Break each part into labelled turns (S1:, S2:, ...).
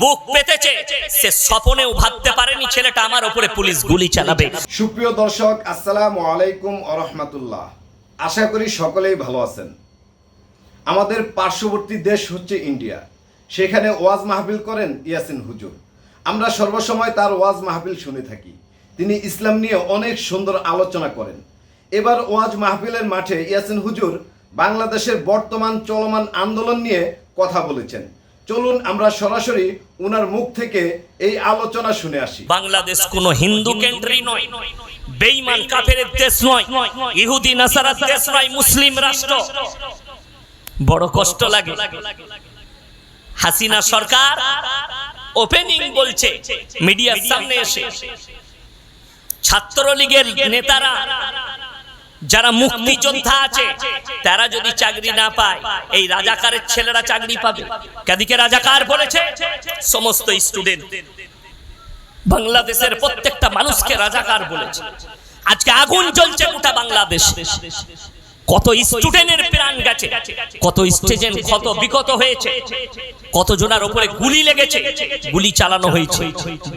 S1: বুক পেতেছে, সে ভাবতে পারেনি ছেলেটা আমার ওপরে পুলিশ গুলি চালাবে।
S2: সুপ্রিয় দর্শক, আসসালামু আলাইকুম আরহামাতুল্লাহ আশা করি সকলেই ভালো আছেন। আমাদের পার্শ্ববর্তী দেশ হচ্ছে ইন্ডিয়া। সেখানে ওয়াজ মাহফিল করেন ইয়াসিন হুজুর। আমরা সর্বসময় তার ওয়াজ মাহফিল শুনে থাকি। তিনি ইসলাম নিয়ে অনেক সুন্দর আলোচনা করেন। এবার ওয়াজ মাহফিলের মাঠে ইয়াসিন হুজুর বাংলাদেশের বর্তমান চলমান আন্দোলন নিয়ে কথা বলেছেন। চলুন আমরা সরাসরি ওনার মুখ থেকে এই আলোচনা শুনে আসি।
S1: বাংলাদেশ কোন হিন্দু কেন্দ্রি নয়, বেঈমান কাফেরের দেশ নয়, ইহুদি, নাসারার দেশ নয়, মুসলিম রাষ্ট্র। বড় কষ্ট লাগে। হাসিনা সরকার ওপেনিং বলছে মিডিয়ার সামনে এসে। ছাত্রলীগের নেতারা যারা মুক্তিযোদ্ধা আছে, তারা যদি চাকরি না পায়, এই রাজাকারের ছেলেরা চাকরি পাবে। কাদিকে রাজাকার বলেছে, সমস্ত স্টুডেন্ট বাংলাদেশের প্রত্যেকটা মানুষকে রাজাকার বলেছে। আজকে আগুন জ্বলছে গোটা বাংলাদেশ। কত স্টুডেন্টের প্রাণ গেছে, কত স্টেজেন্ট কত বিকত হয়েছে, কত জনের উপরে গুলি লেগেছে, গুলি চালানো হয়েছে।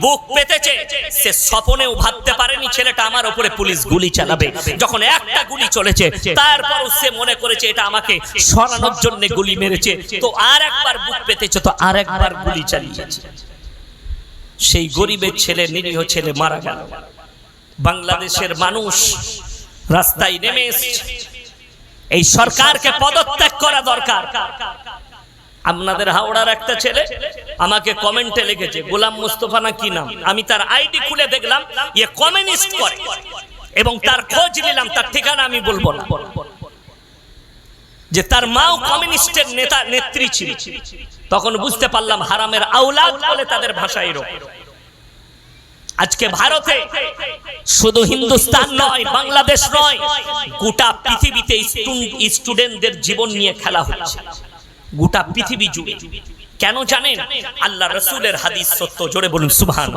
S1: বুক পেতেছে, সে স্বপনেও ভাবতে পারেনি ছেলেটা আমার উপরে পুলিশ গুলি চালাবে। যখন একটা গুলি চলেছে, তারপরও সে মনে করেছে এটা আমাকে সরানোর জন্য গুলি মেরেছে। তো আর একবার বুক পেতেছে, তো আর একবার গুলি চালিয়েছে। সেই গরিবের ছেলে, নিরীহ ছেলে মারা গেল। বাংলাদেশের মানুষ রাস্তায় নেমে এসছে। এই সরকারকে পদত্যাগ করা দরকার। আপনাদের হাওড়ার একটা ছেলে আমাকে কমেন্টে লিখেছে, গোলাম মুস্তফা না কি নাম? আমি তার আইডি খুলে দেখলাম ইয়ে কমিউনিস্ট করে। এবং তার খোঁজ নিলাম, তার ঠিকানা আমি বলব না। যে তার মাও কমিউনিস্টের নেতা, নেত্রী ছিল। তখন বুঝতে পারলাম হারামের আউলাদ বলে তাদের ভাষা এরকম। আজকে ভারতে শুধু হিন্দুস্তান নয়, বাংলাদেশ নয়, গোটা পৃথিবীতে স্টুডেন্টদের জীবন নিয়ে খেলা হচ্ছে। গোটা পৃথিবী জুড়ে। কেন জানেন? আল্লাহ রসুলের হাদিস সত্য, জোরে বলুন সুবহান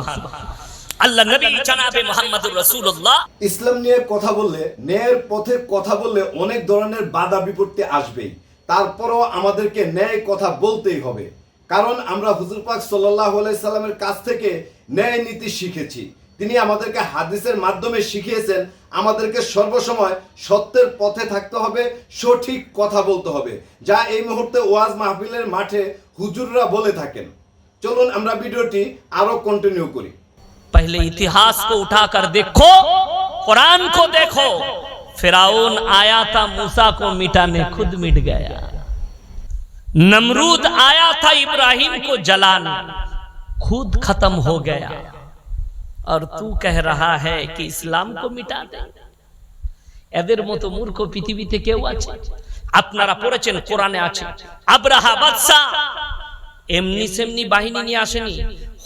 S1: আল্লাহ নবী জানাবে মোহাম্মদুর রসুল্লাহ
S2: ইসলাম নিয়ে কথা বললে, ন্যায়ের পথে কথা বললে অনেক ধরনের বাধা বিপত্তি আসবেই। তারপরও আমাদেরকে ন্যায় কথা বলতেই হবে। কারণ আমরা হুজুর পাক সাল্লাহ সাল্লামের কাছ থেকে ন্যায় নীতি শিখেছি। তিনি আমাদেরকে হাদিসের মাধ্যমে শিখিয়েছেন, আমাদেরকে সর্বসময় সত্যের পথে থাকতে হবে, সঠিক কথা বলতে হবে। যা এই মুহূর্তে ওয়াজ মাহফিলের মাঠে হুজুররা বলে থাকেন। চলুন আমরা ভিডিওটি আরও কন্টিনিউ করি।
S1: পহলে ইতিহাস কো উঠা কর দেখো কোরআন কো দেখো ফিরাউন আয়া থা মুসা কো মিটানে খুদ মিট গয়া নমরুদ আয়া থা ইব্রাহিম কো জলানা खुद खत्म हो गया और तू कह रहा है कि इस्लाम को मिटा दे এদের মতো মূর্খ পৃথিবীতে কেউ আছে আপনারা পড়েছেন কোরআনে আছে আব্রাহা বাদশা এমনি সেমনি বাহিনী নিয়ে আসেনি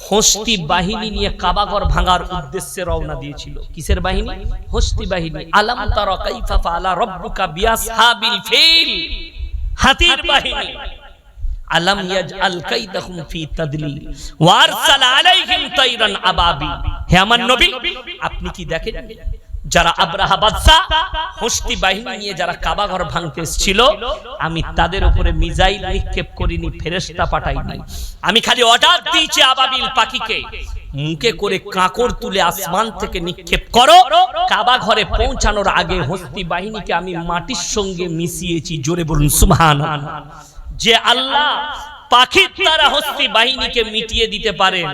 S1: হস্তি বাহিনী নিয়ে কাবাগর ভাঙার উদ্দেশ্যে রওনা দিয়েছিল কিসের বাহিনী হস্তি বাহিনী আলাম তারা কাইফা ফাআলা রাব্বুকা বিআসহাবিল ফিল হাতির বাহিনী কাইদাহুম ফি তাদলিল। আলাইহিম তাইরান আবাবি। হে আমার নবী, আপনি কি দেখেন? যারা আব্রাহা হস্তি বাহিনী নিয়ে যারা কাবা ঘর ভাঙতে এসেছিল, আমি তাদের উপরে মিজাইল নিক্ষেপ করিনি, ফেরেশতা পাঠাইনি। আমি খালি অর্ডার দিয়েছি আবাবিল পাখিকে। মুখে করে কাঁকড় তুলে আসমান থেকে নিক্ষেপ করো। কাবা ঘরে পৌঁছানোর আগে হস্তি বাহিনীকে আমি মাটির সঙ্গে মিশিয়েছি। জোরে বলুন সুবহান যে আল্লাহ পাখির দ্বারা হস্তি বাহিনীকে মিটিয়ে দিতে পারেন,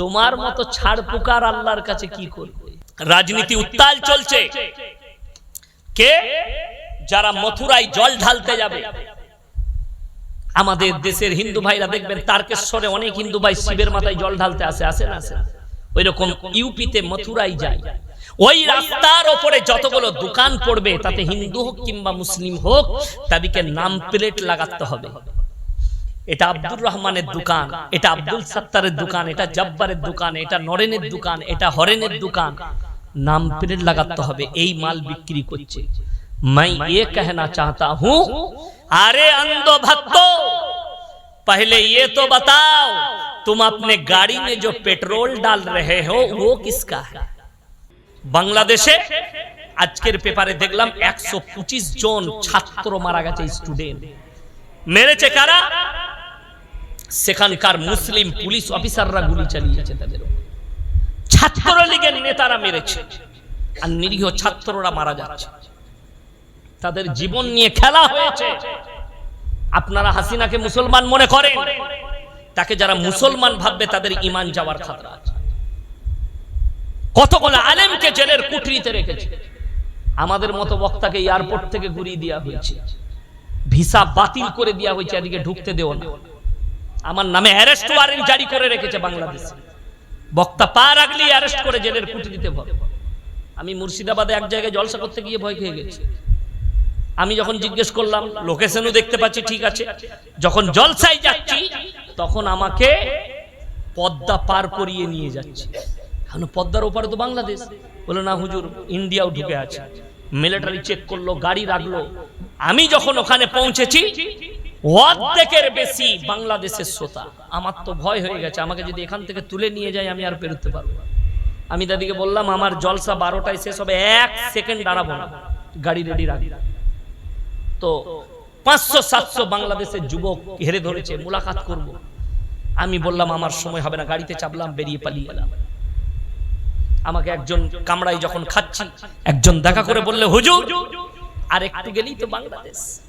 S1: তোমার মতো ছাড় পুকার আল্লাহর কাছে কি করবে? রাজনীতি উত্তাল চলছে। কে? যারা মথুরায় জল ঢালতে যাবে। আমাদের দেশের হিন্দু ভাইরা দেখবেন, তারকেশ্বরে অনেক হিন্দু ভাই শিবের মাথায় জল ঢালতে আসে আসে না, আসে ওই রকম ইউপিতে মথুরাই যায়। ওই রাস্তার ওপরে যতগুলো দোকান পড়বে তাতে হিন্দু হোক কিংবা মুসলিম হোক তাদেরকে নাম প্লেট লাগাতে হবে এটা আব্দুর রহমানের দোকান এটা আব্দুল সত্তারের দোকান এটা জব্বারের দোকান এটা নরেনের দোকান এটা হরেনের দোকান নাম প্লেট লাগাতে হবে এই মাল বিক্রি করছে मैं ये कहना चाहता हूं अरे अंधो भक्तो पहले ये तो बताओ तुम अपने गाड़ी में जो पेट्रोल डाल रहे हो वो किसका है বাংলাদেশে আজকের পেপারে দেখলাম একশো পঁচিশ জন ছাত্র মারা গেছে স্টুডেন্ট। মেরেছে কারা? সেখানকার মুসলিম পুলিশ অফিসাররা গুলি চালিয়েছে তাদের। ছাত্রলীগের নেতারা মেরেছে। আর নিরীহ ছাত্ররা মারা যাচ্ছে। তাদের জীবন নিয়ে খেলা হয়েছে। আপনারা হাসিনাকে মুসলমান মনে করেন? তাকে যারা মুসলমান ভাববে তাদের ইমান যাওয়ার খাতরা আছে। কতগুলো আলেমকে জেলের কুঠরিতে রেখেছে। আমাদের মতো বক্তাকে এয়ারপোর্ট থেকে ঘুরিয়ে দেওয়া হয়েছে। ভিসা বাতিল করে দেওয়া হয়েছে, এদিকে ঢুকতে দেওয়া না। আমার নামে অ্যারেস্ট ওয়ারেন্ট জারি করে রেখেছে বাংলাদেশ। বক্তা পা রাখলেই অ্যারেস্ট করে জেলের কুঠরিতে ভরে। আমি মুর্শিদাবাদে এক জায়গায় জলসা করতে গিয়ে ভয় খেয়ে গেছি। আমি যখন জিজ্ঞেস করলাম, লোকেশনও দেখতে পাচ্ছি, ঠিক আছে? যখন জলসায় যাচ্ছি, তখন আমাকে পদ্মা পার করিয়ে নিয়ে যাচ্ছে। এখন পদ্মার ওপারে তো বাংলাদেশ। বলে, না হুজুর, ইন্ডিয়াও ঢুকে আছে। মিলিটারি চেক করল, গাড়ি রাখল। আমি যখন ওখানে পৌঁছেছি, অর্ধেকের বেশি বাংলাদেশের শ্রোতা। আমার তো ভয় হয়ে গেছে, আমাকে যদি এখান থেকে তুলে নিয়ে যায়, আমি আর বেরোতে পারব। আমি দাদিকে বললাম, আমার জলসা বারোটায় শেষ হবে, এক সেকেন্ড দাঁড়াবো না, গাড়ি রেডি রাখি তো পাঁচশো, সাতশো বাংলাদেশের যুবক ঘেরে ধরেছে, মুলাকাত করব। আমি বললাম, আমার সময় হবে না। গাড়িতে চাপলাম, বেরিয়ে পালিয়ে এলাম আমাকে একজন কামড়াই যখন খাচ্ছি, একজন দেখা করে বললে, হুজুর, আর একটু গেলেই তো বাংলাদেশ।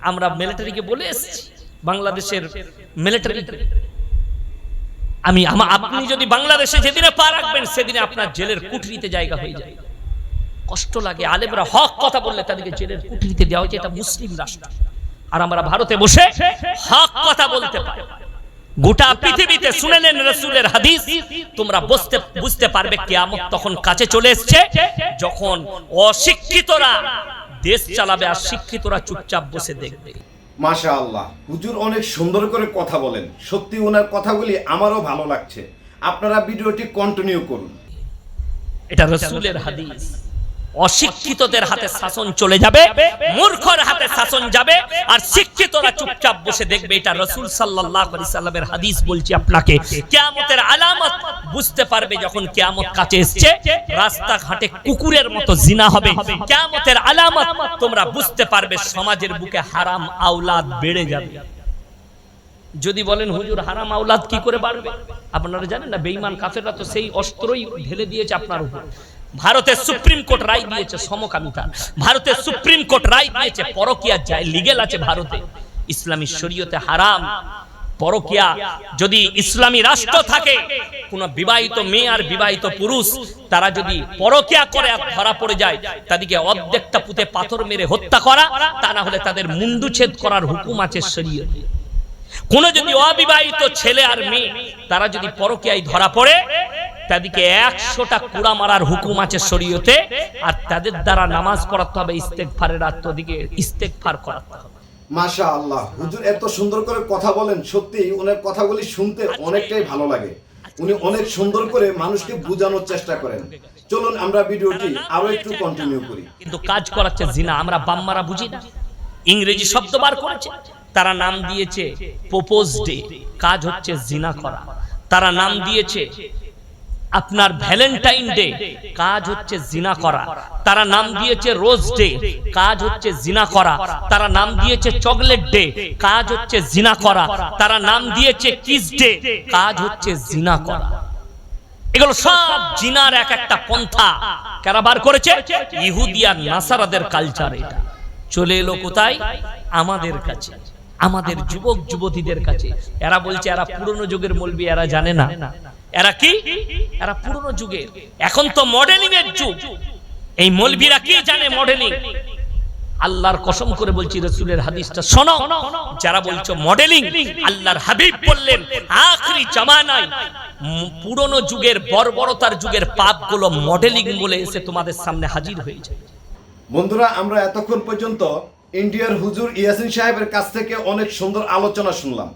S1: আমরা মিলিটারিকে বলে এসেছি, বাংলাদেশের মিলিটারি আমি আমা- আপনি যদি বাংলাদেশে যেদিনে পা রাখবেন, সেদিনে আপনার জেলের কুঠরিতে জায়গা হয়ে যায় কষ্ট লাগে, আলেমরা হক কথা বললে তাদেরকে জেলের কুঠরিতে দেওয়া হয়েছে, এটা মুসলিম রাষ্ট্র। আর আমরা ভারতে বসে হক কথা বলতে পারি। গোটা পৃথিবীতে শুনেলেন রসুলের হাদিস তোমরা বুঝতে বুঝতে পারবে কিয়ামত তখন কাছে চলে এসছে যখন অশিক্ষিতরা দেশ চালাবে আর শিক্ষিতরা চুপচাপ বসে দেখবে।
S2: মাশা আল্লাহ হুজুর অনেক সুন্দর করে কথা বলেন। সত্যি ওনার কথাগুলি আমারও ভালো লাগছে। আপনারা ভিডিওটি কন্টিনিউ করুন।
S1: এটা রসুলের হাদিস। অশিক্ষিতদের হাতে শাসন চলে যাবে, মূর্খর হাতে শাসন যাবে, আর শিক্ষিতরা চুপচাপ বসে দেখবে এটা রসুল সাল্লাল্লাহু আলাইহি সাল্লামের হাদিস বলছি আপনাকে। কিয়ামতের আলামত বুঝতে পারবে যখন কিয়ামত কাছে এসেছে, রাস্তাঘাটে কুকুরের মতো জিনা হবে। কিয়ামতের আলামত তোমরা বুঝতে পারবে, সমাজের বুকে হারাম আওলাদ বেড়ে যাবে। যদি বলেন, হুজুর, হারাম আওলাদ কি করে বাড়বে? আপনারা জানেন না, বেঈমান কাফেররা তো সেই অস্ত্রই ঢেলে দিয়েছে আপনার উপর। ভারতের সুপ্রিম কোর্ট রায় দিয়েছে সমকামিতা। ভারতের সুপ্রিম কোর্ট রায় দিয়েছে, পরকিয়া যায় লিগেল আছে ভারতে। ইসলামী শরীয়তে হারাম। পরকিয়া যদি ইসলামী রাষ্ট্র থাকে, কোন বিবাহিত মেয়ে আর বিবাহিত পুরুষ, তারা যদি পরকিয়া করে ধরা পড়ে যায়, তাদেরকে অর্ধেকটা পুঁতে পাথর মেরে হত্যা করা, তা না হলে তাদের মুন্ডুচ্ছেদ করার হুকুম আছে শরীয়তে। কোন যদি অবিবাহিত ছেলে আর মেয়ে, তারা যদি পরকীয়ায় ধরা পড়ে তাদেরকে একশোটা কুড়া মারার হুকুম আছে শরীয়তে আর তাদের দ্বারা নামাজ পড়াতে হবে ইস্তেকফারের ইস্তেকফার করাতে হবে।
S2: মাশা আল্লাহ হুজুর এত সুন্দর করে কথা বলেন সত্যি ওনার কথাগুলি শুনতে অনেকটাই ভালো লাগে। উনি অনেক সুন্দর করে মানুষকে বোঝানোর চেষ্টা করেন। চলুন আমরা ভিডিওটি আরও একটু কন্টিনিউ করি।
S1: কিন্তু কাজ করাচ্ছে জিনা আমরা বাম্মারা বুঝি না। ইংরেজি শব্দ বার করেছে তারা নাম দিয়েছে প্রপোজ ডে কাজ হচ্ছে জিনা করা। তারা নাম দিয়েছে আপনার ভ্যালেন্টাইন ডে কাজ হচ্ছে জিনা করা। তারা নাম দিয়েছে রোজ ডে কাজ হচ্ছে জিনা করা। তারা নাম দিয়েছে চকলেট ডে কাজ হচ্ছে জিনা করা। তারা নাম দিয়েছে কিস ডে কাজ হচ্ছে জিনা করা। এগুলো সব জিনার এক একটা পন্থা। কারা বার করেছে? ইহুদি আর নাসারাদের কালচার এটা। চলে এলো কোথায়? আমাদের কাছে। আমাদের যুবক যুবতীদের কাছে। এরা বলছে এরা পুরনো যুগের মলবি এরা জানে না। এরা কি? এরা পুরনো যুগের। এখন তো মডেলিং এর যুগ। এই মলবিরা কি জানে মডেলিং আল্লাহর কসম করে বলছি, রসুলের হাদিসটা শোনো। যারা বলছো মডেলিং আল্লাহর হাবিব বললেন, আখরি জামানায় পুরনো যুগের বর্বরতার যুগের পাপগুলো মডেলিং বলে এসে তোমাদের সামনে হাজির হয়ে যায়।
S2: বন্ধুরা, আমরা এতক্ষণ পর্যন্ত ইন্ডিয়ার হুজুর ইয়াসিন সাহেবের কাছ থেকে অনেক সুন্দর আলোচনা শুনলাম।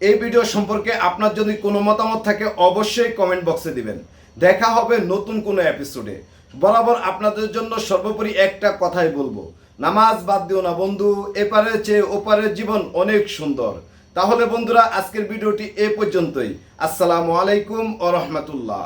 S2: এই ভিডিও সম্পর্কে আপনার যদি কোনো মতামত থাকে, অবশ্যই কমেন্ট বক্সে দিবেন। দেখা হবে নতুন কোনো এপিসোডে বরাবর আপনাদের জন্য সর্বোপরি একটা কথাই বলব। নামাজ বাদ দিও না বন্ধু এপারে চেয়ে ওপারের জীবন অনেক সুন্দর। তাহলে বন্ধুরা, আজকের ভিডিওটি এ পর্যন্তই। আসসালামু আলাইকুম ও রহমতুল্লাহ।